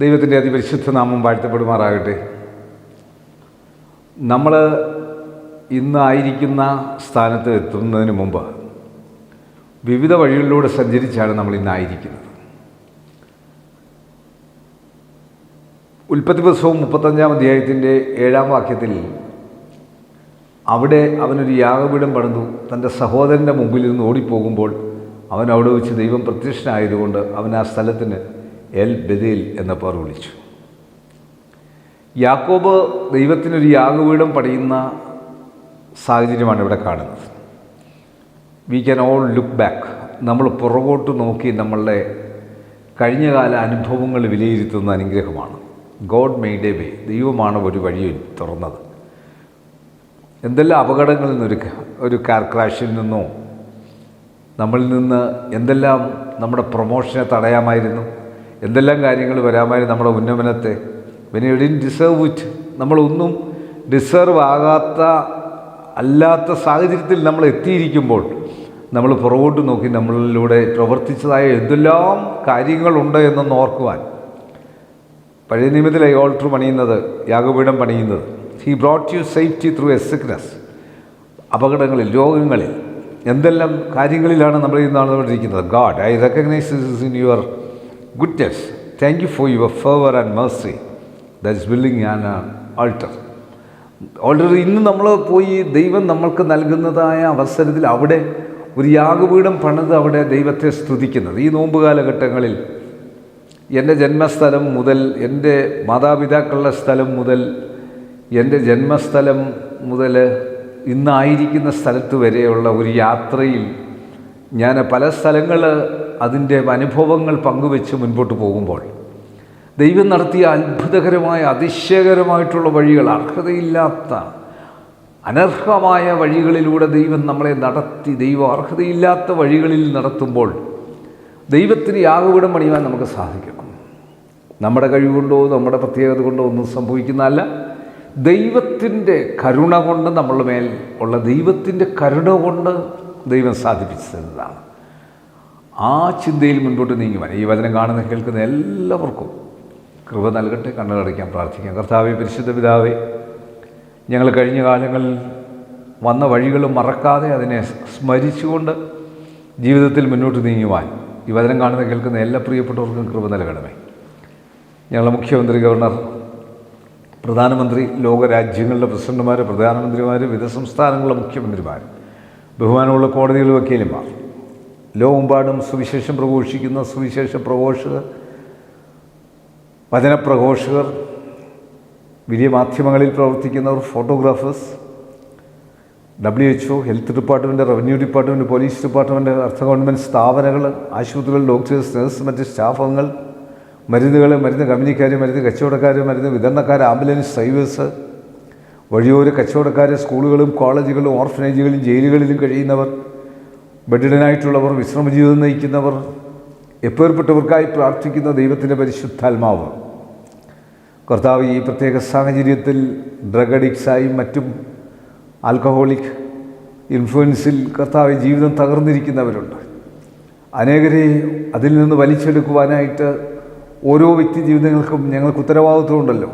ദൈവത്തിന്റെ അതിപരിശുദ്ധ നാമം വാഴ്ത്തപ്പെടുമാറാകട്ടെ. നമ്മൾ ഇന്നായിരിക്കുന്ന സ്ഥാനത്ത് എത്തുന്നതിന് മുമ്പ് വിവിധ വഴികളിലൂടെ സഞ്ചരിച്ചാണ് നമ്മൾ ഇന്നായിരിക്കുന്നത് ഉൽപ്പത്തി ദിവസവും മുപ്പത്തഞ്ചാം അധ്യായത്തിന്റെ ഏഴാം വാക്യത്തിൽ അവിടെ അവനൊരു യാഗപീഠം പണിതു. തന്റെ സഹോദരന്റെ മുമ്പിൽ നിന്ന് ഓടിപ്പോകുമ്പോൾ അവൻ അവിടെ വെച്ച് ദൈവം പ്രത്യക്ഷനായതുകൊണ്ട് അവൻ ആ സ്ഥലത്തിന് എൽ ബദേൽ എന്ന പേർ വിളിച്ചു. യാക്കോബ് ദൈവത്തിനൊരു യാഗപീഠം പണിയുന്ന സാഹചര്യമാണ് ഇവിടെ കാണുന്നത്. We can all look back നമ്മൾ പുറകോട്ട് നോക്കി നമ്മളുടെ കഴിഞ്ഞകാല അനുഭവങ്ങൾ വിലയിരുത്തുന്ന അനുഗ്രഹമാണ്. ഗോഡ് മെയ്ഡ് എ വേ ദൈവമാണ് ഒരു വഴി തുറന്നത്. എന്തെല്ലാം അപകടങ്ങളിൽ നിന്നൊരു ഒരു കാർ ക്രാഷിൽ നിന്നോ നമ്മളിൽ നിന്ന് എന്തെല്ലാം നമ്മുടെ പ്രൊമോഷനെ തടയാമായിരുന്നു. എന്തെല്ലാം കാര്യങ്ങൾ വരാമായി നമ്മുടെ ഉന്നമനത്തെ? പിന്നെ വെനിഡിൻ ഡിസേർവ് ഇറ്റ് നമ്മളൊന്നും ഡിസേർവ് ആകാത്ത അല്ലാത്ത സാഹചര്യത്തിൽ നമ്മൾ എത്തിയിരിക്കുമ്പോൾ നമ്മൾ പുറകോട്ട് നോക്കി നമ്മളിലൂടെ പ്രവർത്തിച്ചതായ എന്തെല്ലാം കാര്യങ്ങളുണ്ട് എന്നൊന്ന് ഓർക്കുവാൻ. പഴയ നിയമത്തിലെ ഓൾട്ടർ പണിയുന്നത് യാഗപീഠം പണിയുന്നത്. He brought you safety through a sickness അപകടങ്ങളിൽ രോഗങ്ങളിൽ. എന്തെല്ലാം കാര്യങ്ങളിലാണ് നമ്മൾ ഈ നടന്നുകൊണ്ടിരിക്കുന്നത്? God I recognise in your goodness thank you for your favour and mercy that's building an altar already ഇന്ന് നമ്മൾ പോയി ദൈവം നമ്മൾക്ക് നൽകുന്നതായ അവസരത്തിൽ അവിടെ ഒരു യാഗപീഠം പണിത് അവിടെ ദൈവത്തെ സ്തുതിക്കുന്നത്. ഈ നോമ്പ് കാലഘട്ടങ്ങളിൽ എന്റെ ജന്മസ്ഥലം മുതൽ എന്റെ മാതാപിതാക്കളുടെ സ്ഥലം മുതൽ എന്റെ ജന്മസ്ഥലം മുതൽ ഇന്നായിരിക്കുന്ന സ്ഥലത്ത് വരെയുള്ള ഒരു യാത്രയിൽ ഞാൻ പല സ്ഥലങ്ങൾ അതിന്റെ അനുഭവങ്ങൾ പങ്കുവെച്ച് മുൻപോട്ട് പോകുമ്പോൾ ദൈവം നടത്തിയ അത്ഭുതകരമായ അതിശയകരമായിട്ടുള്ള വഴികൾ അർഹതയില്ലാത്ത അനർഹമായ വഴികളിലൂടെ ദൈവം നമ്മളെ നടത്തി ദൈവം അർഹതയില്ലാത്ത വഴികളിൽ നടത്തുമ്പോൾ ദൈവത്തിന് യാഗപീഠം പണിയുവാൻ നമുക്ക് സാധിക്കണം നമ്മുടെ കഴിവുകൊണ്ടോ നമ്മുടെ പ്രത്യേകത കൊണ്ടോ ഒന്നും സംഭവിക്കുന്നതല്ല. ദൈവത്തിന്റെ കരുണ കൊണ്ട് നമ്മളുടെ മേൽ ഉള്ള ദൈവത്തിന്റെ കരുണ കൊണ്ട് ദൈവം സാധിപ്പിച്ചു തരുന്നതാണ് ആ ചിന്തയിൽ മുൻപോട്ട് നീങ്ങുവാൻ ഈ വചനം കാണുന്ന കേൾക്കുന്ന എല്ലാവർക്കും കൃപ നൽകട്ടെ കണ്ണുകടയ്ക്കാൻ പ്രാർത്ഥിക്കാം. കർത്താവെ പരിശുദ്ധ പിതാവേ ഞങ്ങൾ കഴിഞ്ഞ കാലങ്ങളിൽ വന്ന വഴികൾ മറക്കാതെ അതിനെ സ്മരിച്ചുകൊണ്ട് ജീവിതത്തിൽ മുന്നോട്ട് നീങ്ങുവാൻ ഈ വചനം കാണുന്ന കേൾക്കുന്ന എല്ലാ പ്രിയപ്പെട്ടവർക്കും കൃപ നൽകണമേ. ഞങ്ങളുടെ മുഖ്യമന്ത്രി ഗവർണർ പ്രധാനമന്ത്രി ലോകരാജ്യങ്ങളുടെ പ്രസിഡന്റുമാർ പ്രധാനമന്ത്രിമാർ വിവിധ സംസ്ഥാനങ്ങളിലെ മുഖ്യമന്ത്രിമാർ ബഹുമാനമുള്ള കോടതികൾ വക്കീലന്മാർ ലോകമെമ്പാടും സുവിശേഷം പ്രഘോഷിക്കുന്ന സുവിശേഷ പ്രഘോഷകർ വചനപ്രഘോഷകർ വലിയ മാധ്യമങ്ങളിൽ പ്രവർത്തിക്കുന്നവർ photographers W H O health department revenue department police department അർത്ഥ ഗവൺമെന്റ് സ്ഥാപനങ്ങൾ ആശുപത്രികൾ ഡോക്ടേഴ്സ് നഴ്സ് മറ്റ് സ്റ്റാഫംഗങ്ങൾ മരുന്നുകൾ മരുന്ന് കമ്പനിക്കാർ മരുന്ന് കച്ചവടക്കാർ മരുന്ന് വിതരണക്കാർ ആംബുലൻസ് ഡ്രൈവേഴ്സ് വഴിയോര കച്ചവടക്കാർ സ്കൂളുകളും കോളേജുകളും ഓർഫനേജുകളും ജയിലുകളിലും കഴിയുന്നവർ ബെഡിഡനായിട്ടുള്ളവർ വിശ്രമജീവിതം നയിക്കുന്നവർ എപ്പേർപ്പെട്ടവർക്കായി പ്രാർത്ഥിക്കുന്ന ദൈവത്തിന്റെ പരിശുദ്ധാത്മാവ്. കർത്താവ് ഈ പ്രത്യേക സാഹചര്യത്തിൽ ഡ്രഗ് അഡിക്ട്സായും മറ്റും ആൽക്കഹോളിക് ഇൻഫ്ലുവൻസിൽ കർത്താവ് ജീവിതം തകർന്നിരിക്കുന്നവരുണ്ട്. അനേകരെ അതിൽ നിന്ന് വലിച്ചെടുക്കുവാനായിട്ട് ഓരോ വ്യക്തി ജീവിതങ്ങൾക്കും ഞങ്ങൾക്ക് ഉത്തരവാദിത്വമുണ്ടല്ലോ.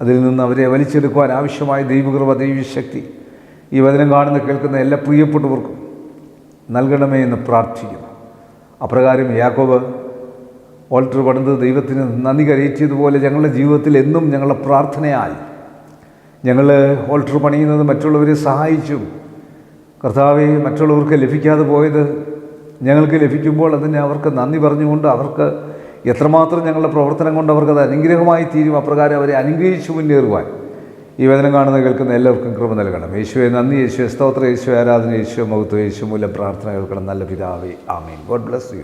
അതിൽ നിന്ന് അവരെ വലിച്ചെടുക്കുവാൻ ആവശ്യമായ ദൈവകൃപ ദൈവശക്തി ഈ വചനം കാണുന്ന കേൾക്കുന്ന എല്ലാ പ്രിയപ്പെട്ടവർക്കും നൽകണമേ എന്ന് പ്രാർത്ഥിക്കുന്നു. അപ്രകാരം യാക്കോബ് ഓൾട്ടർ പണിത് ദൈവത്തിന് നന്ദി കരയിച്ചതുപോലെ ഞങ്ങളുടെ ജീവിതത്തിൽ എന്നും ഞങ്ങളുടെ പ്രാർത്ഥനയായി. ഞങ്ങൾ ഓൾട്ടർ പണിയുന്നത് മറ്റുള്ളവരെ സഹായിച്ചും. കർത്താവെ മറ്റുള്ളവർക്ക് ലഭിക്കാതെ പോയത് ഞങ്ങൾക്ക് ലഭിക്കുമ്പോൾ അതിന് അവർക്ക് നന്ദി പറഞ്ഞുകൊണ്ട് അവർക്ക് എത്രമാത്രം ഞങ്ങളുടെ പ്രവർത്തനം കൊണ്ട് അവർക്കത് അനുഗ്രഹമായി തീരും. അപ്രകാരം അവരെ അനുഗ്രഹിച്ചു മുന്നേറുവാൻ. ഈ വചനം കാണുന്ന കേൾക്കുന്ന എല്ലാവർക്കും കൃപ നൽകണം. യേശുവെ നന്ദി യേശുവെ. സ്തോത്ര യേശു ആരാധന യേശു മഹത്വം യേശു മൂലം പ്രാർത്ഥന കേൾക്കണം. നല്ല പിതാവേ. ആമീൻ. God bless you.